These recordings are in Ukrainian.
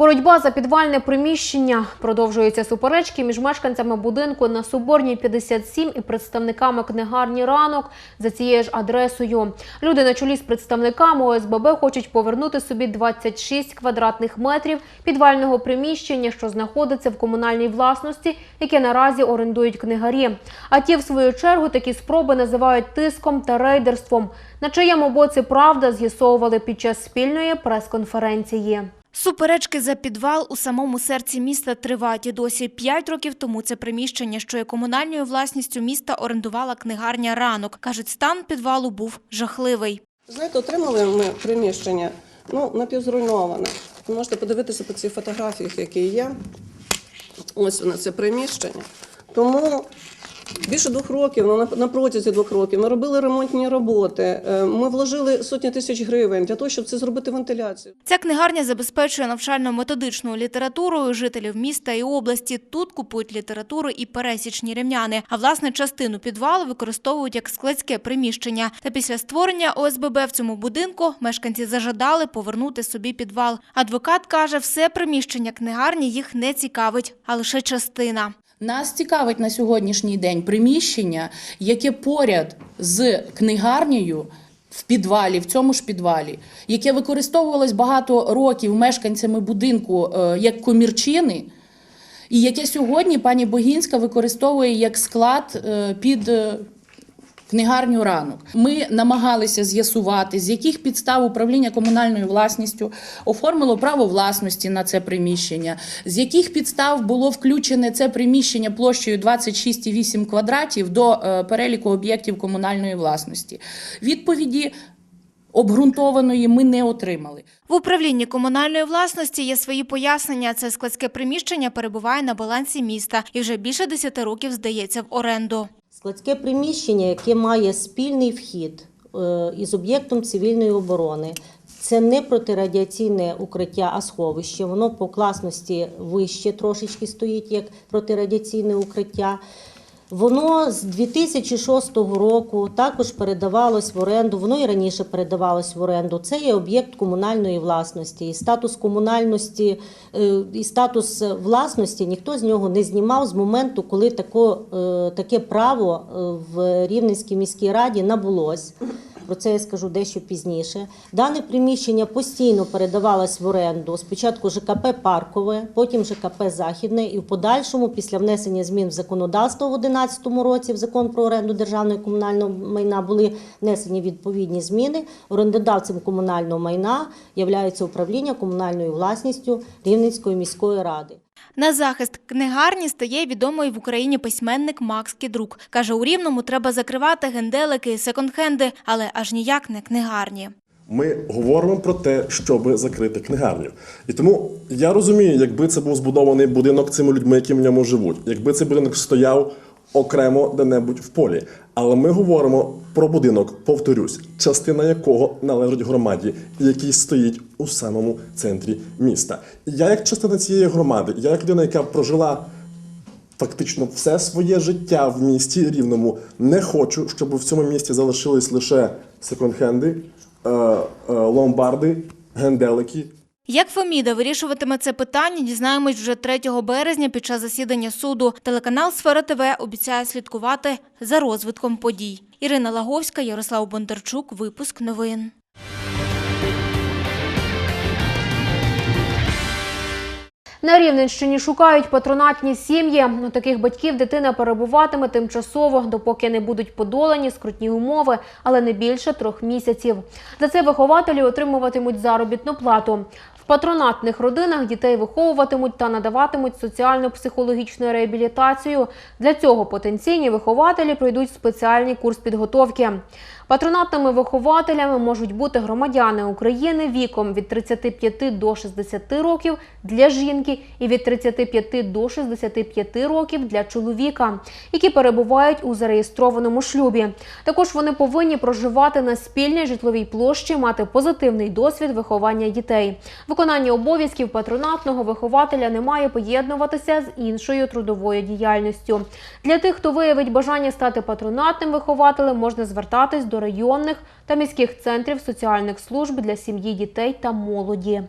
Боротьба за підвальне приміщення продовжуються суперечки між мешканцями будинку на Соборній 57 і представниками книгарні ранок за цією ж адресою. Люди на чолі з представниками ОСББ хочуть повернути собі 26 квадратних метрів підвального приміщення, що знаходиться в комунальній власності, яке наразі орендують книгарі. А ті, в свою чергу, такі спроби називають тиском та рейдерством. На чиєму боці правда з'ясовували під час спільної прес-конференції. Суперечки за підвал у самому серці міста тривають і досі. П'ять років тому це приміщення, що є комунальною власністю міста, орендувала книгарня ранок. Кажуть, стан підвалу був жахливий. Знаєте, отримали ми приміщення ну, напівзруйноване. Ви можете подивитися по цих фотографіях, які є. Ось воно це приміщення. Тому більше двох років, ну, на, протязі двох років, ми робили ремонтні роботи. Е, Ми вложили сотні тисяч гривень для того, щоб це зробити вентиляцію. Ця книгарня забезпечує навчально-методичною літературою жителів міста і області. Тут купують літературу і пересічні рівняни. А власне частину підвалу використовують як складське приміщення. Та після створення ОСББ в цьому будинку мешканці зажадали повернути собі підвал. Адвокат каже, все приміщення книгарні їх не цікавить, а лише частина. Нас цікавить на сьогоднішній день приміщення, яке поряд з книгарнею в підвалі, в цьому ж підвалі, яке використовувалось багато років мешканцями будинку е, як комірчини, і яке сьогодні пані Богінська використовує як склад е, під. Книгарню ранок. Ми намагалися з'ясувати, з яких підстав управління комунальною власністю оформило право власності на це приміщення, з яких підстав було включене це приміщення площею 26,8 квадратів до е, переліку об'єктів комунальної власності. Відповіді обґрунтованої ми не отримали. В управлінні комунальної власності є свої пояснення. Це складське приміщення перебуває на балансі міста і вже більше 10 років здається в оренду. Складське приміщення, яке має спільний вхід е, із об'єктом цивільної оборони. Це не протирадіаційне укриття, а сховище. Воно по класності вище трошечки стоїть як протирадіаційне укриття. Воно з 2006 року також передавалось в оренду. Воно і раніше передавалось в оренду. Це є об'єкт комунальної власності. І статус комунальності е, і статус власності ніхто з нього не знімав з моменту, коли тако, е, таке право е, в Рівненській міській раді набулось. Про це я скажу дещо пізніше. Дане приміщення постійно передавалось в оренду. Спочатку ЖКП Паркове, потім ЖКП Західне, і в подальшому, після внесення змін в законодавство в 2011 році, в закон про оренду державного і комунального майна були внесені відповідні зміни. Орендодавцем комунального майна являється управління комунальною власністю Рівненської міської ради. На захист книгарні стає відомий в Україні письменник Макс Кідрук. Каже, у Рівному треба закривати генделики і секонд-хенди, але аж ніяк не книгарні. Ми говоримо про те, щоб закрити книгарню. І тому я розумію, якби це був збудований будинок цими людьми, які в ньому живуть, якби цей будинок стояв окремо де-небудь в полі. Але ми говоримо про будинок, повторюсь, частина якого належить громаді, який стоїть у самому центрі міста. Я, як частина цієї громади, я як людина, яка прожила фактично все своє життя в місті рівному. Не хочу, щоб в цьому місті залишились лише секонд-хенди, е, е, ломбарди, генделики. Як Феміда вирішуватиме це питання, дізнаємось вже 3 березня під час засідання суду. Телеканал Сфера ТВ обіцяє слідкувати за розвитком подій. Ірина Лаговська, Ярослав Бондарчук. Випуск новин. На Рівненщині шукають патронатні сім'ї. У таких батьків дитина перебуватиме тимчасово, допоки не будуть подолані скрутні умови, але не більше трьох місяців. За це вихователі отримуватимуть заробітну плату. Патронатних родинах дітей виховуватимуть та надаватимуть соціально-психологічну реабілітацію. Для цього потенційні вихователі пройдуть спеціальний курс підготовки. Патронатними вихователями можуть бути громадяни України віком від 35 до 60 років для жінки і від 35 до 65 років для чоловіка, які перебувають у зареєстрованому шлюбі. Також вони повинні проживати на спільній житловій площі, мати позитивний досвід виховання дітей, Виконання обов'язків патронатного вихователя не має поєднуватися з іншою трудовою діяльністю. Для тих, хто виявить бажання стати патронатним вихователем, можна звертатись до районних та міських центрів соціальних служб для сім'ї, дітей та молоді.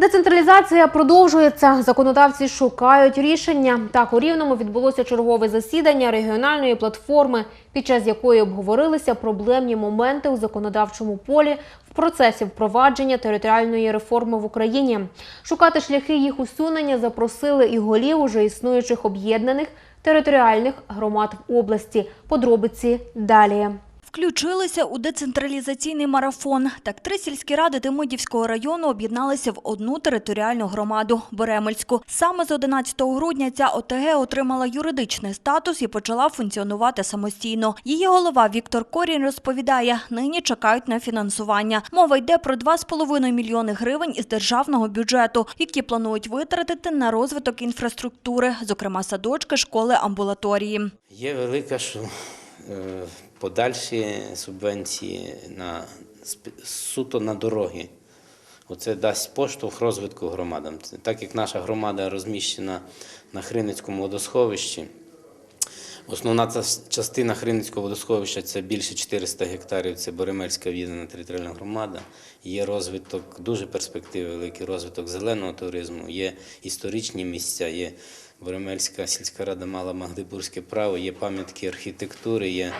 Децентралізація продовжується. Законодавці шукають рішення. Так, у Рівному відбулося чергове засідання регіональної платформи, під час якої обговорилися проблемні моменти у законодавчому полі в процесі впровадження територіальної реформи в Україні. Шукати шляхи їх усунення запросили і голів уже існуючих об'єднаних територіальних громад в області. Подробиці далі. Включилися у децентралізаційний марафон. Так, три сільські ради Тимидівського району об'єдналися в одну територіальну громаду – Боремельську. Саме з 11 грудня ця ОТГ отримала юридичний статус і почала функціонувати самостійно. Її голова Віктор Корінь розповідає, нині чекають на фінансування. Мова йде про 2,5 мільйони гривень із державного бюджету, які планують витратити на розвиток інфраструктури, зокрема садочки, школи, амбулаторії. Є велика що, е, подальші субвенції на, суто на дороги. Оце дасть поштовх розвитку громадам. Так як наша громада розміщена на Хриницькому водосховищі, основна частина Хриницького водосховища це більше 400 гектарів, це Боремельська об'єднана територіальна громада. Є розвиток, дуже перспективи, великий розвиток зеленого туризму, є історичні місця, є Боремельська сільська рада мала Магдебурзьке право, є пам'ятки архітектури, є,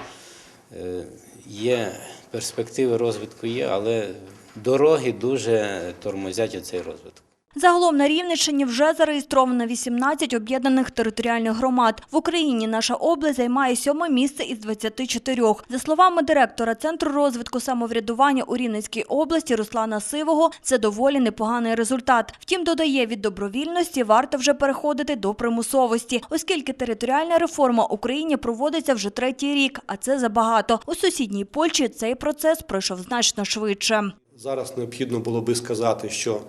є перспективи розвитку, є, але дороги дуже тормозять оцей розвиток. Загалом на Рівненщині вже зареєстровано 18 об'єднаних територіальних громад. В Україні наша область займає сьоме місце із 24. За словами директора Центру розвитку самоврядування у Рівненській області Руслана Сивого, це доволі непоганий результат. Втім, додає, від добровільності варто вже переходити до примусовості, оскільки територіальна реформа Україні проводиться вже третій рік, а це забагато. У сусідній Польщі цей процес пройшов значно швидше. Зараз необхідно було би сказати, що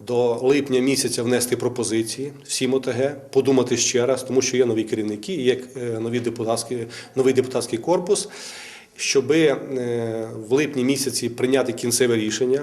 до липня місяця внести пропозиції всім ОТГ, подумати ще раз, тому що є нові керівники, є е, нові депутатські, новий депутатський корпус, щоб в липні місяці прийняти кінцеве рішення.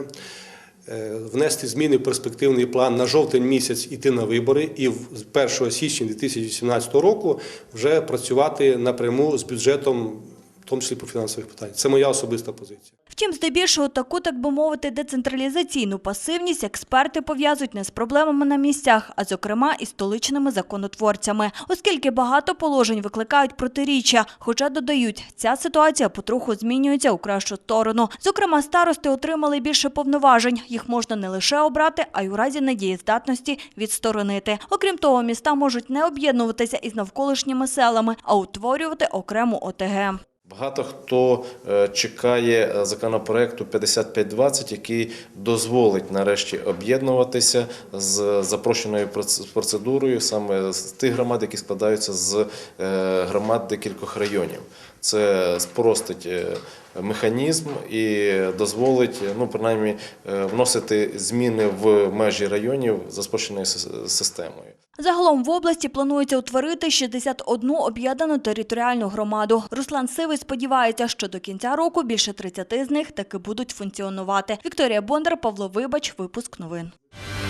е, Внести зміни в перспективний план на жовтень місяць іти на вибори і з 1 січня 2018 року вже працювати напряму з бюджетом, в тому числі по фінансових питаннях. Це моя особиста позиція. Втім, здебільшого таку, так би мовити, децентралізаційну пасивність експерти пов'язують не з проблемами на місцях, а зокрема із столичними законотворцями, оскільки багато положень викликають протиріччя. Хоча додають, ця ситуація потроху змінюється у кращу сторону. Зокрема, старости отримали більше повноважень. Їх можна не лише обрати, а й у разі недієздатності відсторонити. Окрім того, міста можуть не об'єднуватися із навколишніми селами, а утворювати окрему ОТГ. Багато хто е, чекає е, законопроекту 5520, який дозволить нарешті об'єднуватися з запрошеною процедурою саме з тих громад, які складаються з е, громад декількох районів. Це спростить е, механізм і дозволить, е, ну принаймні, е, вносити зміни в межі районів за спрощеною системою. Загалом в області планується утворити 61 об'єднану територіальну громаду. Руслан Сивий сподівається, що до кінця року більше 30 з них таки будуть функціонувати. Вікторія Бондар, Павло Вибач, випуск новин. –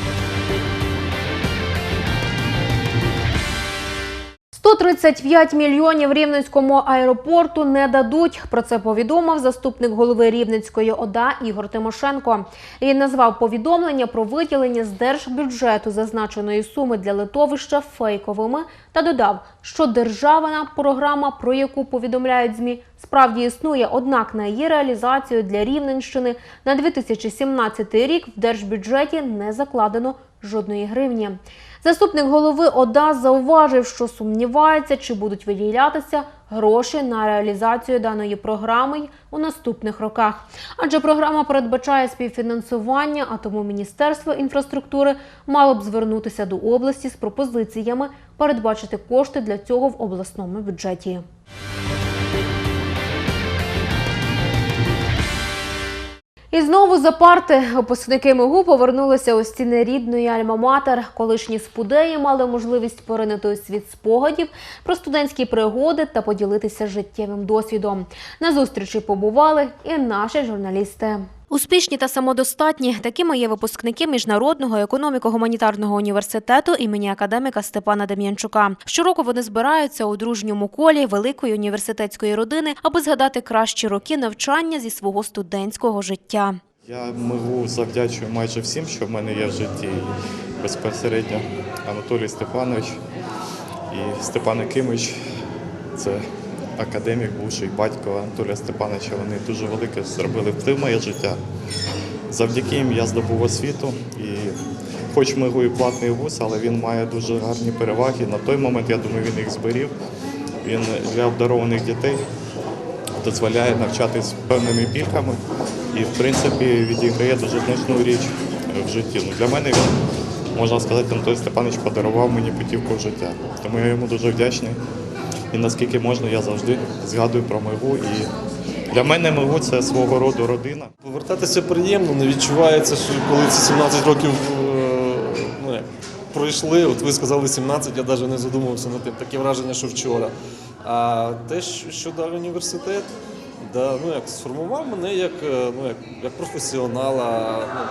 135 мільйонів рівненському аеропорту не дадуть. Про це повідомив заступник голови Рівненської ОДА Ігор Тимошенко. Він назвав повідомлення про виділення з держбюджету зазначеної суми для литовища фейковими та додав, що державна програма, про яку повідомляють ЗМІ, справді існує, однак на її реалізацію для Рівненщини на 2017 рік в держбюджеті не закладено жодної гривні. Заступник голови ОДА зауважив, що сумнівається, чи будуть виділятися гроші на реалізацію даної програми у наступних роках. Адже програма передбачає співфінансування, а тому Міністерство інфраструктури мало б звернутися до області з пропозиціями передбачити кошти для цього в обласному бюджеті. І знову за парти випускники МГУ повернулися у стіни рідної Альма-Матер. Колишні спудеї мали можливість поринути у світ спогадів про студентські пригоди та поділитися життєвим досвідом. На зустрічі побували і наші журналісти. Успішні та самодостатні такими є випускники міжнародного економіко-гуманітарного університету імені академіка Степана Дем'янчука. Щороку вони збираються у дружньому колі великої університетської родини, аби згадати кращі роки навчання зі свого студентського життя. Я МИГУ завдячую майже всім, що в мене є в житті. Безпосередньо Анатолій Степанович і Степан Якимович – це академік, бувший батько Анатолія Степановича. Вони дуже велике зробили вплив в моє життя. Завдяки їм я здобув освіту. І хоч МИГУ і платний вуз, але він має дуже гарні переваги. На той момент, я думаю, він їх зберіг. Він для обдарованих дітей дозволяє навчатись певними пільгами і, в принципі, відіграє дуже значну річ в житті. Ну, для мене він, можна сказати, Анатолій Степанович подарував мені путівку в життя. Тому я йому дуже вдячний. І наскільки можна, я завжди згадую про МИГУ. І для мене МИГУ – це свого роду родина. Повертатися приємно, не відчувається, що коли ці 17 років е, ну, пройшли, от ви сказали 17, я навіть не задумувався над тим. Таке враження, що вчора. А те, що що дав університет, да, ну, як, сформував мене як, е, ну, як, як професіонала. Ну,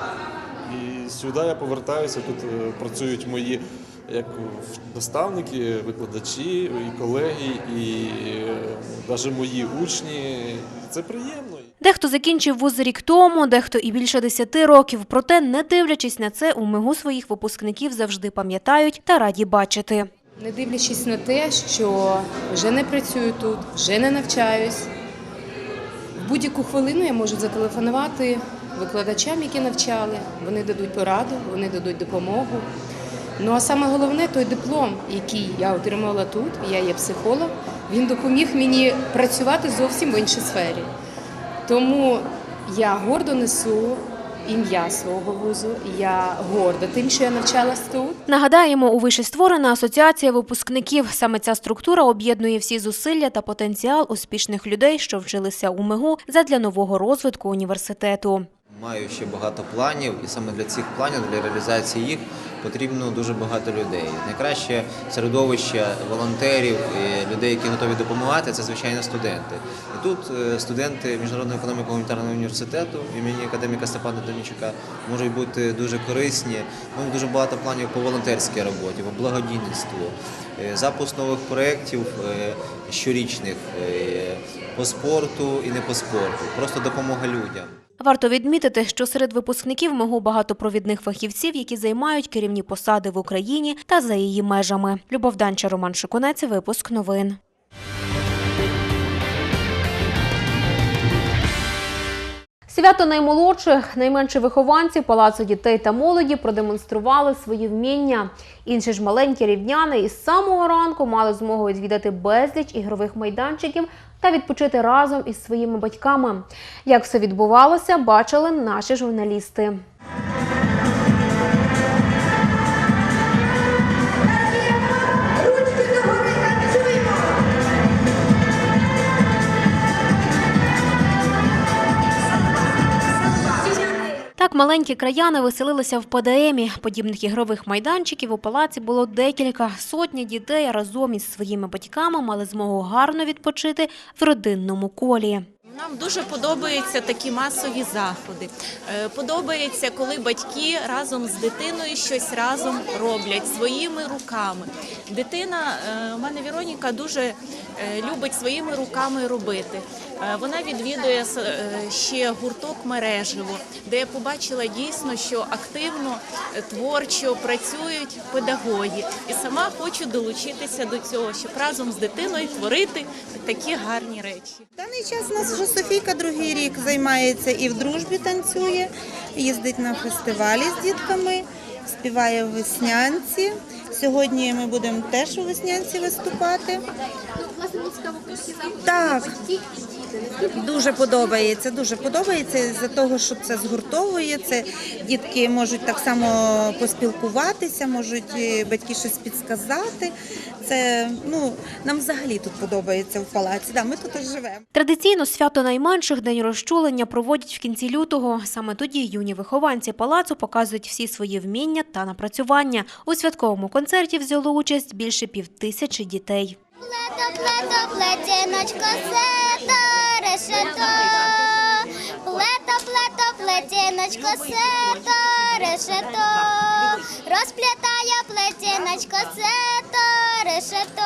і сюди я повертаюся, тут е, працюють мої як наставники, викладачі, і колеги, і навіть мої учні. Це приємно. Дехто закінчив вуз рік тому, дехто і більше десяти років. Проте, не дивлячись на це, у МИГУ своїх випускників завжди пам'ятають та раді бачити. Не дивлячись на те, що вже не працюю тут, вже не навчаюсь. В будь-яку хвилину я можу зателефонувати викладачам, які навчали. Вони дадуть пораду, вони дадуть допомогу. Ну а саме головне той диплом, який я отримала тут, я є психолог, він допоміг мені працювати зовсім в іншій сфері. Тому я гордо несу ім'я свого вузу, я горда тим, що я навчалась тут. Нагадаємо, у виші створена асоціація випускників. Саме ця структура об'єднує всі зусилля та потенціал успішних людей, що вчилися у МИГУ задля нового розвитку університету. Маю ще багато планів, і саме для цих планів, для реалізації їх потрібно дуже багато людей. Найкраще середовище волонтерів, і людей, які готові допомагати, це звичайно студенти. І тут е, студенти Міжнародного економіко-гуманітарного університету імені академіка Степана Домічука можуть бути дуже корисні. Ну, дуже багато планів по волонтерській роботі, по благодійництву, е, запуск нових проєктів е, щорічних по спорту і не по спорту, просто допомога людям. Варто відмітити, що серед випускників МИГУ багато провідних фахівців, які займають керівні посади в Україні та за її межами. Любов Данча, Роман Шикунець, випуск новин. Свято наймолодших, найменші вихованці Палацу дітей та молоді продемонстрували свої вміння. Інші ж маленькі рівняни із самого ранку мали змогу відвідати безліч ігрових майданчиків та відпочити разом із своїми батьками. Як все відбувалося, бачили наші журналісти. Так маленькі краяни веселилися в ПДМі. Подібних ігрових майданчиків у палаці було декілька. Сотні дітей разом із своїми батьками мали змогу гарно відпочити в родинному колі. Нам дуже подобаються такі масові заходи. Е, Подобається, коли батьки разом з дитиною щось разом роблять своїми руками. Дитина, е, у мене Віроніка дуже е, любить своїми руками робити. Е, Вона відвідує с- е, ще гурток мереживо, де я побачила дійсно, що активно е, творчо працюють педагоги. І сама хочу долучитися до цього, щоб разом з дитиною творити такі гарні речі. В даний час у нас вже Софійка другий рік займається і в дружбі танцює, їздить на фестивалі з дітками, співає в веснянці. Сьогодні ми будемо теж у веснянці виступати. Так, дуже подобається. Дуже подобається за того, що це згуртовує. Це дітки можуть так само поспілкуватися, можуть е, батьки щось підсказати. Це ну нам взагалі тут подобається в палаці. Да, ми тут живемо. Традиційно свято найменших день розчулення проводять в кінці лютого. Саме тоді юні вихованці палацу показують всі свої вміння та напрацювання. У святковому концерті взяло участь більше півтисячі дітей. Плето, плето, плетіночко, сето, решето. Плето, плето, плетіночко, сето, решето. Розплітає плетіночко, сето, решето.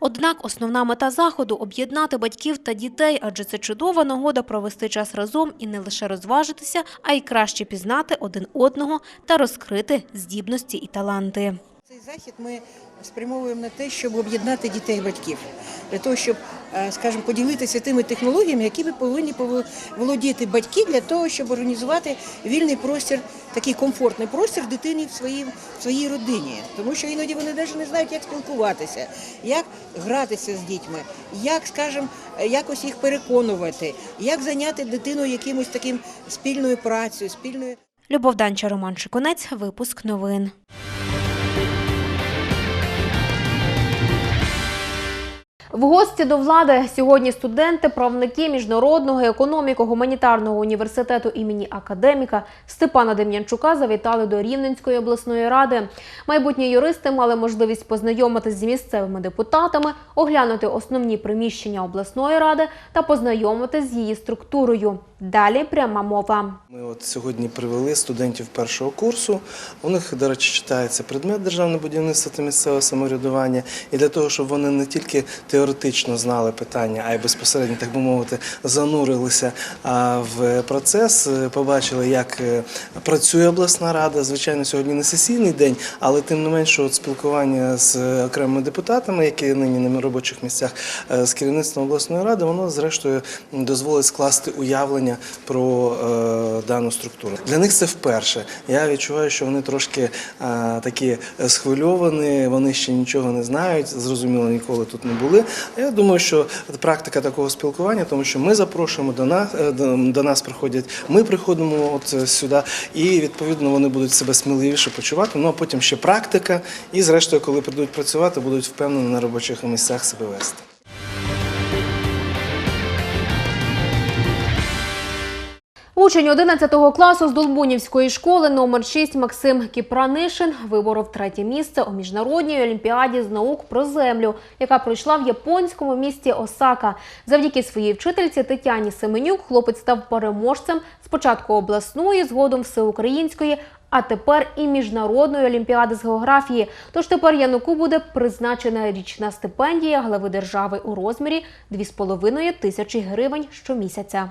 Однак основна мета заходу об'єднати батьків та дітей, адже це чудова нагода провести час разом і не лише розважитися, а й краще пізнати один одного та розкрити здібності і таланти. Цей захід ми спрямовуємо на те, щоб об'єднати дітей і батьків, для того, щоб, е, скажімо, поділитися тими технологіями, які повинні пово- володіти батьки для того, щоб організувати вільний простір, такий комфортний простір дитині в своїй, в своїй родині. Тому що іноді вони навіть не знають, як спілкуватися, як гратися з дітьми, як, скажімо, якось їх переконувати, як зайняти дитину якимось таким спільною працею, спільною. Любов Данча, Роман Шикунець, випуск новин. В гості до влади сьогодні студенти, правники Міжнародного економіко-гуманітарного університету імені академіка Степана Дем'янчука завітали до Рівненської обласної ради. Майбутні юристи мали можливість познайомитися з місцевими депутатами, оглянути основні приміщення обласної ради та познайомитися з її структурою. Далі пряма мова. Ми от сьогодні привели студентів першого курсу. У них, до речі, читається предмет державне будівництво та місцеве самоврядування. І для того, щоб вони не тільки теоретично знали питання, а й безпосередньо, так би мовити, занурилися в процес, е, побачили, як е, працює обласна рада. Звичайно, сьогодні не сесійний день, але тим не менше, от спілкування з окремими депутатами, які нині на робочих місцях е, з керівництвом обласної ради, воно зрештою дозволить скласти уявлення про е, дану структуру. Для них це вперше. Я відчуваю, що вони трошки е, такі схвильовані, вони ще нічого не знають, зрозуміло, ніколи тут не були. Я думаю, що практика такого спілкування, тому що ми запрошуємо до нас, е, до, нас приходять, ми приходимо от сюди, і відповідно вони будуть себе сміливіше почувати. Ну а потім ще практика, і зрештою, коли прийдуть працювати, будуть впевнені на робочих місцях себе вести. Учень 11 класу з Долбунівської школи номер 6 Максим Кіпранишин виборов третє місце у міжнародній олімпіаді з наук про землю, яка пройшла в японському місті Осака. Завдяки своїй вчительці Тетяні Семенюк хлопець став переможцем спочатку обласної, згодом всеукраїнської. А тепер і міжнародної олімпіади з географії. Тож тепер Януку буде призначена річна стипендія глави держави у розмірі 2,5 тисячі гривень щомісяця.